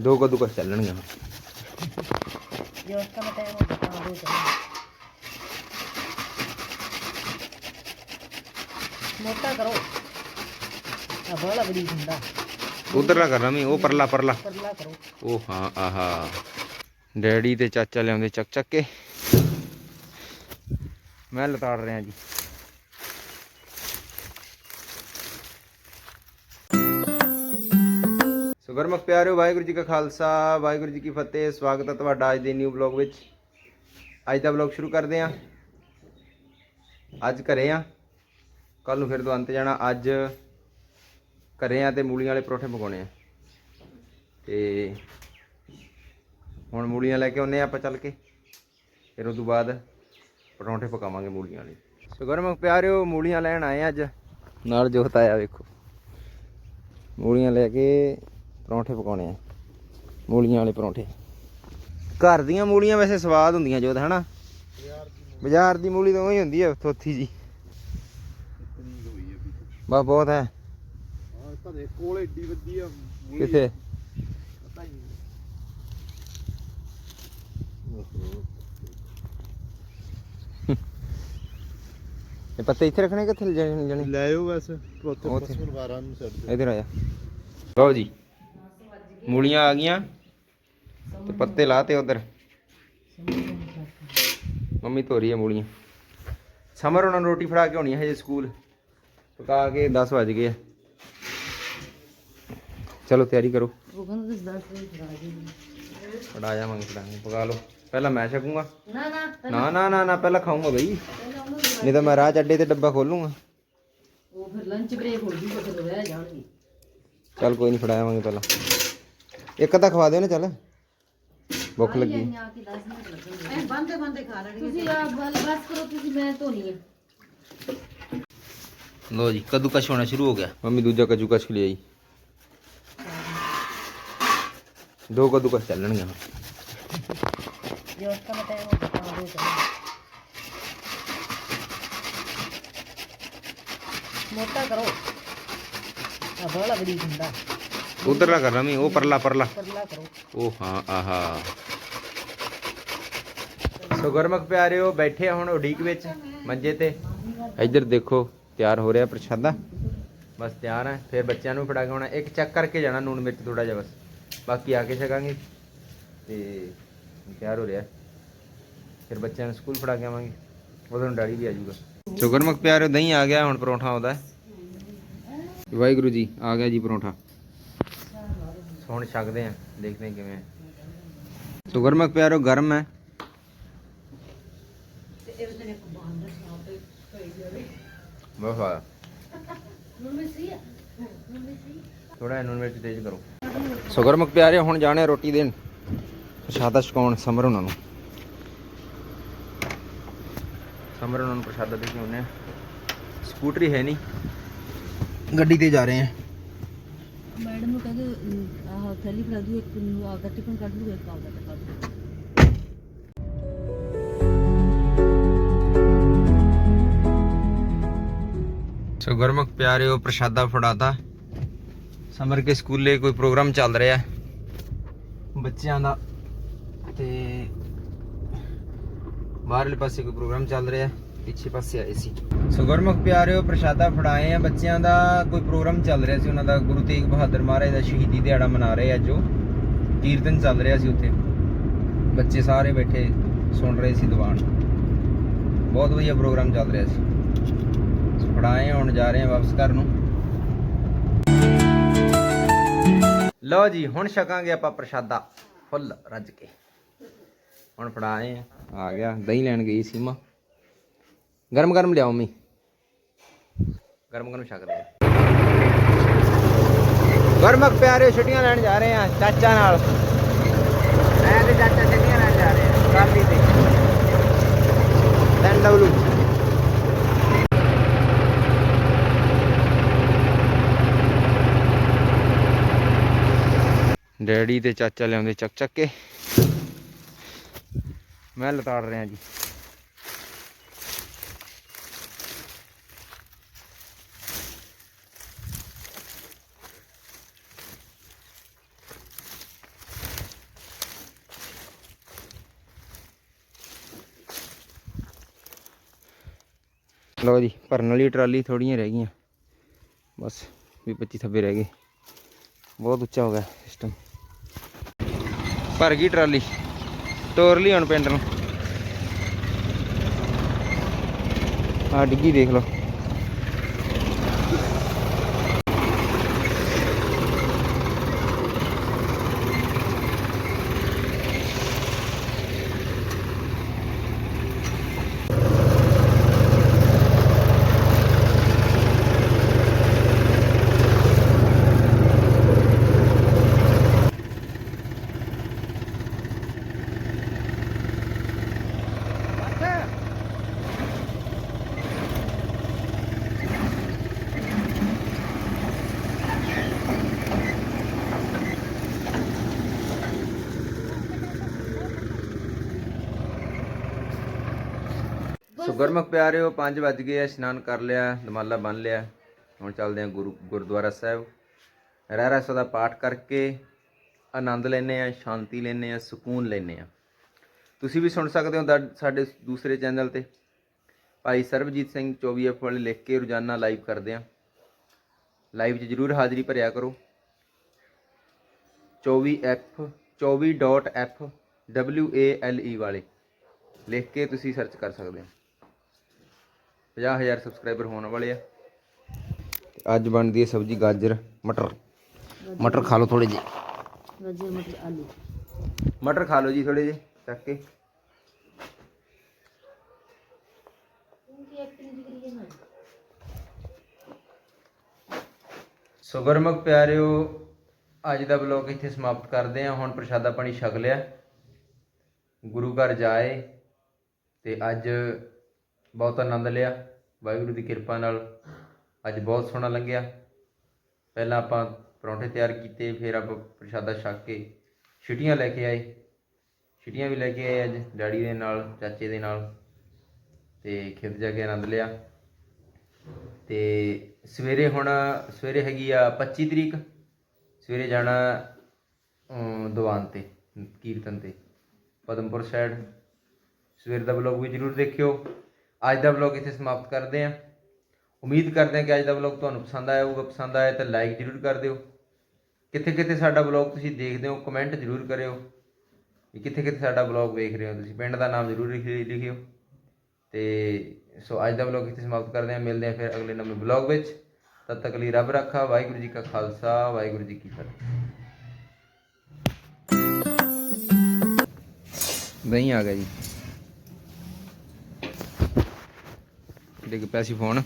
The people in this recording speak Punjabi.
ਦੋ ਕਦੂ ਕਸ ਚੱਲਣਗੇ ਹੁਣ? ਜੇ ਉਸ ਦਾ ਟਾਈਮ ਹੋ ਗਿਆ ਚੱਲ ਮੋਟਾ ਕਰੋ। ਆ ਬੜਾ ਬੜੀ ਹੁੰਦਾ। ਉਧਰਲਾ ਕਰਨਾ ਮੈਂ ਉਹ ਪਰਲਾ ਪਰਲਾ। ਪਰਲਾ ਕਰੋ। ਉਹ ਹਾਂ ਆਹਾ। ਡੈਡੀ ਤੇ ਚਾਚਾ ਲਿਆਉਂਦੇ ਚੱਕ ਚੱਕ ਕੇ। ਮੈਂ ਲਤਾੜ ਰਿਹਾ ਜੀ। ਗੁਰਮੁਖ ਪਿਆਰਿਓ, ਵਾਹਿਗੁਰੂ ਜੀ ਕਾ ਖਾਲਸਾ, ਵਾਹਿਗੁਰੂ ਜੀ ਕੀ ਫਤਿਹ। ਸਵਾਗਤ ਹੈ ਤੁਹਾਡਾ ਅੱਜ ਦੇ ਨਿਊ ਬਲੌਗ ਵਿੱਚ। ਅੱਜ ਦਾ ਬਲੌਗ ਸ਼ੁਰੂ ਕਰਦੇ ਹਾਂ। ਅੱਜ ਘਰੇ ਆ ਕੱਲ ਨੂੰ ਫਿਰ ਦੁਆਂਤੇ ਜਾਣਾ। ਅੱਜ ਘਰੇ ਆ ਤੇ ਮੂਲੀਆਂ ਵਾਲੇ ਪਰੌਠੇ ਪਕਾਉਣੇ ਆ। ਤੇ ਹੁਣ ਮੂਲੀਆਂ ਲੈ ਕੇ ਆਉਨੇ ਆ ਆਪਾਂ ਚੱਲ ਕੇ। ਫਿਰ ਉਸ ਤੋਂ ਬਾਅਦ ਪਰੌਂਠੇ ਪਕਾਵਾਂਗੇ ਮੂਲੀਆਂ ਵਾਲੇ। ਸੋ ਗੁਰਮੁਖ ਪਿਆਰਿਓ, ਮੂਲੀਆਂ ਲੈਣ ਆਏ ਆ ਅੱਜ। ਨਾਲ ਜੋਤ ਆਇਆ ਵੇਖੋ। ਮੂਲੀਆਂ ਲੈ ਕੇ ਪਰੌਂਠੇ ਪਕਾਉਣੇ ਆ। ਮੂਲੀਆਂ ਵਾਲੇ ਪਰੌਂਠੇ। ਘਰ ਦੀਆਂ ਮੂਲੀਆਂ ਵੈਸੇ ਸਵਾਦ ਹੁੰਦੀਆਂ ਜੋਤ ਹਨਾ? ਬਾਜ਼ਾਰ ਦੀ ਮੂਲੀ ਤਾਂ ਉਹੀ ਹੁੰਦੀ ਆ ਥੋਥੀ ਜੀ। ਬਾ ਬਹੁਤ ਹੈ। ਤੁਹਾਡੇ ਕੋਲ ਏਡੀ ਵਧੀਆ ਕਿੱਥੇ? ਪਤਾ ਹੀ ਨਹੀਂ। ਇਹ ਪੱਤੇ ਇੱਥੇ ਰੱਖਣੇ ਕਿੱਥੇ ਲਿਜਾਣੇ ਜਾਣੇ? ਲੈ ਆਓ ਵੈਸੇ ਉੱਥੇ। ਬਸ ਪਰਿਵਾਰਾਂ ਨੂੰ ਛੱਡ ਦਿਓ। ਇਧਰ ਆ ਜਾ। ਲਓ ਜੀ। ਮੂਲੀਆਂ ਆ ਗਈਆਂ ਤੇ ਪੱਤੇ ਲਾਤੇ ਉਧਰ। ਮੰਮੀ ਧੋ ਰਹੀ ਹੈ ਮੂਲੀਆਂ। ਸਮਰ ਉਹਨਾਂ ਨੂੰ ਰੋਟੀ ਫੜਾ ਕੇ ਆਉਣੀ ਹੈ ਹਜੇ ਸਕੂਲ। ਪਕਾ ਕੇ 10 ਵਜ ਗਏ ਚਲੋ ਤਿਆਰੀ ਕਰੋ। ਫੜਾ ਜਾਵਾਂਗੇ ਫੜਾਂਗੇ ਪਕਾ ਲਓ। ਪਹਿਲਾਂ ਮੈਂ ਛਕੂੰਗਾ। ਨਾ ਨਾ ਨਾ ਨਾ ਨਾ ਨਾ ਪਹਿਲਾਂ ਖਾਊਂਗਾ ਬਈ। ਨਹੀਂ ਤਾਂ ਮੈਂ ਰਾਹ 'ਚ ਅੱਡੇ ਤੇ ਡੱਬਾ ਖੋਲੂੰਗਾ। ਉਹ ਫਿਰ ਲੰਚ ਬ੍ਰੇਕ ਹੋ ਜੂ ਤਾਂ ਫਿਰ ਰਹਿ ਜਾਣਗੇ। ਚੱਲ ਕੋਈ ਨਹੀਂ ਫੜਾਵਾਂਗੇ ਪਹਿਲਾਂ। ਇੱਕ ਅੱਧਾ ਖਵਾ ਦਿਓ ਨਾ ਚੱਲ। ਭੁੱਖ ਲੱਗੀ। ਆ ਕੇ 10 ਮਿੰਟ ਲੱਗਣਗੇ ਐ ਬੰਦੇ ਬੰਦੇ ਖਾ ਲੈਣਗੇ। ਤੁਸੀਂ ਆ ਬਸ ਕਰੋ ਤੁਸੀਂ ਮੈਂ ਧੋਣੀ ਆ। ਲੋ ਜੀ ਕੱਦੂ ਕਸ਼ ਹੋਣਾ ਸ਼ੁਰੂ ਹੋ ਗਿਆ। ਮੰਮੀ ਦੂਜਾ ਕੱਦੂ ਕਸ਼ ਲਿਆਈ। ਦੋ ਕੱਦੂ ਕਸ਼ ਚੱਲਣਗੇ ਹੁਣ। ਜੇ ਉਸ ਦਾ ਟਾਈਮ ਹੋ ਗਿਆ ਤਾਂ ਦੋ ਚੱਲ ਮੋਟਾ ਕਰੋ। ਆ ਬੜਾ ਬੜੀ ਹੁੰਦਾ ਉਧਰਲਾ ਕਰਨਾ ਮੈਂ ਉਹ ਪਰਲਾ ਪਰਲਾ। ਪਰਲਾ ਕਰੋ। ਉਹ ਹਾਂ ਆਹਾ। ਸੋ ਗੁਰਮੁਖ ਪਿਆਰਿਓ ਬੈਠੇ ਆ ਹੁਣ ਉਡੀਕ ਵਿੱਚ ਮੰਜੇ ਤੇ। ਇੱਧਰ ਦੇਖੋ ਤਿਆਰ ਹੋ ਰਿਹਾ ਪ੍ਰਸ਼ਾਦਾ। ਬਸ ਤਿਆਰ ਹੈ ਫਿਰ ਬੱਚਿਆਂ ਨੂੰ ਫੜਾ ਕੇ ਆਉਣਾ। ਇੱਕ ਚੈੱਕ ਕਰਕੇ ਜਾਣਾ ਨੂਨ ਮਿਰਚ ਥੋੜਾ ਜਿਹਾ ਬਸ। ਬਾਕੀ ਆ ਕੇ ਛਕਾਂਗੇ। ਤੇ ਤਿਆਰ ਹੋ ਰਿਹਾ। ਫਿਰ ਬੱਚਿਆਂ ਨੂੰ ਸਕੂਲ ਫੜਾ ਕੇ ਆਵਾਂਗੇ। ਉਦੋਂ ਨੂੰ ਡੈਡੀ ਵੀ ਆ ਜਾਊਗਾ। ਸੋ ਗੁਰਮੁਖ ਪਿਆਰਿਓ ਦਹੀਂ ਆ ਗਿਆ ਹੁਣ ਪਰੌਂਠਾ ਆਉਂਦਾ। ਹੈ ਵਾਹਿਗੁਰੂ ਜੀ ਆ ਗਿਆ ਜੀ ਪਰੌਂਠਾ। ਹੁਣ ਛਕਦੇ ਆ ਦੇਖਦੇ ਆ ਕਿਵੇਂ ਹੈ ਸੋ ਗੁਰਮੁਖ ਪਿਆਰਿਓ ਗਰਮ ਹੈ। ਥੋੜਾ ਨੂਨ ਮਿਰਚ ਤੇਜ਼ ਕਰੋ। ਸੋ ਗੁਰਮੁਖ ਪਿਆਰਿਓ ਹੁਣ ਜਾਣੇ ਆ ਰੋਟੀ ਦੇਣ। ਪ੍ਰਸ਼ਾਦਾ ਛਕਾਉਣ ਸਮਰ ਉਹਨਾਂ ਨੂੰ। ਸਮਰ ਉਹਨਾਂ ਨੂੰ ਪ੍ਰਸ਼ਾਦਾ ਦੇ ਕੇ ਆ। ਸਕੂਟਰੀ ਹੈ ਨਹੀਂ। ਗੱਡੀ ਤੇ ਜਾ ਰਹੇ ਆ। ਮੈਡਮ ਨੂੰ ਕਹਿੰਦੇ ਆਹ ਥੈਲੀ ਫੜਾ ਦੂ ਇੱਕ ਨੂੰ ਆਪਦਾ ਟਿਫਨ ਕੱਢ ਲੂ ਸੋ ਗੁਰਮੁਖ ਪਿਆਰਿਓ, ਪ੍ਰਸ਼ਾਦਾ ਫੜਾਤਾ। ਸਮਰ ਕੇ ਸਕੂਲੇ ਕੋਈ ਪ੍ਰੋਗਰਾਮ ਚੱਲ ਰਿਹਾ ਬੱਚਿਆਂ ਦਾ ਤੇ ਬਾਹਰਲੇ ਪਾਸੇ ਕੋਈ ਪ੍ਰੋਗਰਾਮ ਚੱਲ ਰਿਹਾ ਪਿੱਛੇ ਪਾਸੇ ਆਏ ਸੀ। ਸੋ ਗੁਰਮੁਖ ਪਿਆਰਿਓ, ਪ੍ਰਸ਼ਾਦਾ ਫੜਾਏ ਆ ਬੱਚਿਆਂ ਦਾ। ਕੋਈ ਪ੍ਰੋਗਰਾਮ ਚੱਲ ਰਿਹਾ ਸੀ ਉਹਨਾਂ ਦਾ। ਗੁਰੂ ਤੇਗ ਬਹਾਦਰ ਮਹਾਰਾਜ ਦਾ ਸ਼ਹੀਦੀ ਦਿਹਾੜਾ ਮਨਾ ਰਹੇ ਅੱਜ ਉਹ। ਕੀਰਤਨ ਚੱਲ ਰਿਹਾ ਸੀ ਉੱਥੇ। ਬੱਚੇ ਸਾਰੇ ਬੈਠੇ ਸੁਣ ਰਹੇ ਸੀ ਦੀਵਾਨ। ਬਹੁਤ ਵਧੀਆ ਪ੍ਰੋਗਰਾਮ ਚੱਲ ਰਿਹਾ ਸੀ। ਫੜਾਏ ਹੁਣ ਜਾ ਰਹੇ ਆ ਵਾਪਸ ਘਰ ਨੂੰ। ਲਓ ਜੀ, ਹੁਣ ਛਕਾਂਗੇ ਆਪਾਂ ਪ੍ਰਸ਼ਾਦਾ। ਫੁੱਲ ਰੱਜ ਕੇ। ਹੁਣ ਫੜਾਏ ਆ। ਆ ਗਿਆ। ਦਹੀਂ ਲੈਣ ਗਈ ਸੀਮਾ। ਗਰਮ ਗਰਮ ਲਿਆਓ ਮੰਮੀ। ਗਰਮ ਗਰਮ ਛਕਦੇ ਆ ਗਰਮਕ ਪਿਆਰੇ ਛੁੱਟੀਆਂ ਲੈਣ ਜਾ ਰਹੇ ਆ ਚਾਚਾ ਨਾਲ। ਮੈਂ ਤੇ ਚਾਚਾ ਛੁੱਟੀਆਂ ਲੈਣ ਜਾ ਰਹੇ ਆ ਕਾਲੀ ਤੇ 10W ਡੈਡੀ ਤੇ ਚਾਚਾ ਲਿਆਉਂਦੇ ਚੱਕ ਚੱਕ ਕੇ। ਮੈਂ ਲਤਾੜ ਰਿਹਾ ਜੀ। ਲਓ ਜੀ, ਭਰਨ ਵਾਲੀ ਟਰਾਲੀ ਥੋੜੀਆਂ ਰਹਿ ਗਈਆਂ। ਬਸ ਵੀ 25 ਥੱਬੇ ਰਹਿ ਗਏ। ਬਹੁਤ ਉੱਚਾ ਹੋ ਗਿਆ ਸਿਸਟਮ ਭਰ ਗਈ ਟਰਾਲੀ। ਤੋਰ ਲਈ ਹੁਣ ਪਿੰਡ ਨੂੰ। ਆ ਡਿੱਗੀ ਦੇਖ ਲਓ। ਸੋ ਗੁਰਮੁਖ ਪਿਆਰਿਓ 5 ਵੱਜ ਗਏ ਆ, ਇਸ਼ਨਾਨ ਕਰ ਲਿਆ ਦਮਾਲਾ ਬੰਨ ਲਿਆ। ਹੁਣ ਚੱਲਦੇ ਆ ਗੁਰੂ, ਗੁਰਦੁਆਰਾ ਸਾਹਿਬ। ਰਹਿਰਾ ਸਦਾ ਪਾਠ ਕਰਕੇ ਆਨੰਦ ਲੈਨੇ ਆ ਸ਼ਾਂਤੀ ਲੈਨੇ ਆ ਸਕੂਨ ਲੈਨੇ ਆ ਤੁਸੀਂ ਵੀ ਸੁਣ ਸਕਦੇ ਹੋ ਦਾ- ਸਾਡੇ ਦੂਸਰੇ ਚੈਨਲ ਤੇ। ਭਾਈ ਸਰਬਜੀਤ ਸਿੰਘ 24F ਵਾਲੇ ਲਿਖ ਕੇ ਰੋਜ਼ਾਨਾ ਲਾਈਵ ਕਰਦੇ ਆ ਲਾਈਵ 'ਚ ਜਰੂਰ ਹਾਜ਼ਰੀ ਭਰਿਆ ਕਰੋ। 24F 24.f W A L E ਵਾਲੇ। ਲਿਖ ਕੇ ਤੁਸੀਂ ਸਰਚ ਕਰ ਸਕਦੇ ਹੋ। 50000 ਸਬਸਕ੍ਰਾਈਬਰ ਹੋਣ ਵਾਲੇ ਆ। ਤੇ ਅੱਜ ਬਣਦੀ ਹੈ ਸਬਜ਼ੀ ਗਾਜਰ ਮਟਰ। ਮਟਰ ਖਾ ਲਓ ਥੋੜੇ ਜਿਹੇ। ਗਾਜਰ ਮਟਰ ਆਲੂ। ਮਟਰ ਖਾ ਲਓ ਜੀ ਥੋੜੇ ਜਿਹੇ ਚੱਕ ਕੇ। ਸੋ ਗੁਰਮੁਖ ਪਿਆਰਿਓ ਅੱਜ ਦਾ ਬਲੌਗ ਇੱਥੇ ਸਮਾਪਤ ਕਰਦੇ ਹਾਂ। ਹੁਣ ਪ੍ਰਸ਼ਾਦਾ ਪਾਣੀ ਛਕ ਲਿਆ। ਗੁਰੂ ਘਰ ਜਾਏ ਤੇ ਅੱਜ ਬਹੁਤ ਆਨੰਦ ਲਿਆ। ਵਾਹਿਗੁਰੂ ਦੀ ਕਿਰਪਾ ਨਾਲ ਅੱਜ ਬਹੁਤ ਸੋਹਣਾ ਲੰਘਿਆ। ਪਹਿਲਾਂ ਆਪਾਂ ਪਰੌਂਠੇ ਤਿਆਰ ਕੀਤੇ, ਫਿਰ ਆਪਾਂ ਪ੍ਰਸ਼ਾਦਾ ਛਕ ਕੇ ਛਿਟੀਆਂ ਲੈ ਕੇ ਆਏ। ਛਿਟੀਆਂ ਵੀ ਲੈ ਕੇ ਆਏ ਅੱਜ, ਡੈਡੀ ਦੇ ਨਾਲ, ਚਾਚੇ ਦੇ ਨਾਲ ਤੇ ਖੇਤ ਜਾ ਕੇ ਆਨੰਦ ਲਿਆ। ਤੇ ਸਵੇਰੇ ਹੁਣ, ਸਵੇਰੇ ਹੈਗੀ ਆ 25 ਤਰੀਕ, ਸਵੇਰੇ ਜਾਣਾ ਦੀਵਾਨ ਤੇ, ਕੀਰਤਨ ਤੇ, ਪਦਮਪੁਰ ਸਾਈਡ ਸਵੇਰ ਦਾ ਵਲੌਗ ਵੀ ਜਰੂਰ ਦੇਖਿਓ। ਅੱਜ ਦਾ ਵਲੌਗ ਇੱਥੇ ਸਮਾਪਤ ਕਰਦੇ ਹਾਂ। ਉਮੀਦ ਕਰਦੇ ਹਾਂ ਕਿ ਅੱਜ ਦਾ ਵਲੌਗ ਤੁਹਾਨੂੰ ਪਸੰਦ ਆਇਆ ਹੋਊਗਾ। ਪਸੰਦ ਆਇਆ ਤਾਂ ਲਾਈਕ ਜਰੂਰ ਕਰ ਦਿਓ। ਕਿੱਥੇ ਕਿੱਥੇ ਸਾਡਾ ਵਲੌਗ ਤੁਸੀਂ ਦੇਖਦੇ ਹੋ ਕਮੈਂਟ ਜਰੂਰ ਕਰਿਓ। ਵੀ ਕਿੱਥੇ ਕਿੱਥੇ ਸਾਡਾ ਵਲੌਗ ਵੇਖ ਰਹੇ ਹੋ ਤੁਸੀਂ। ਪਿੰਡ ਦਾ ਨਾਮ ਜਰੂਰ ਲਿਖਿਓ ਲਿਖਿਓ। ਤੇ ਸੋ ਅੱਜ ਦਾ ਵਲੌਗ ਇੱਥੇ ਸਮਾਪਤ ਕਰਦੇ ਹਾਂ। ਮਿਲਦੇ ਹਾਂ ਫਿਰ ਅਗਲੇ ਨਵੇਂ ਵਲੌਗ ਵਿੱਚ। ਤਦ ਤੱਕ ਲਈ ਰੱਬ ਰੱਖਾ। ਵਾਹਿਗੁਰੂ ਜੀ ਕਾ ਖਾਲਸਾ। ਵਾਹਿਗੁਰੂ ਜੀ ਕੀ ਫਤਿਹ। ਦਹੀਂ ਆ ਗਿਆ ਜੀ। ਡਿੱਗ ਪਿਆ ਸੀ ਫੋਨ।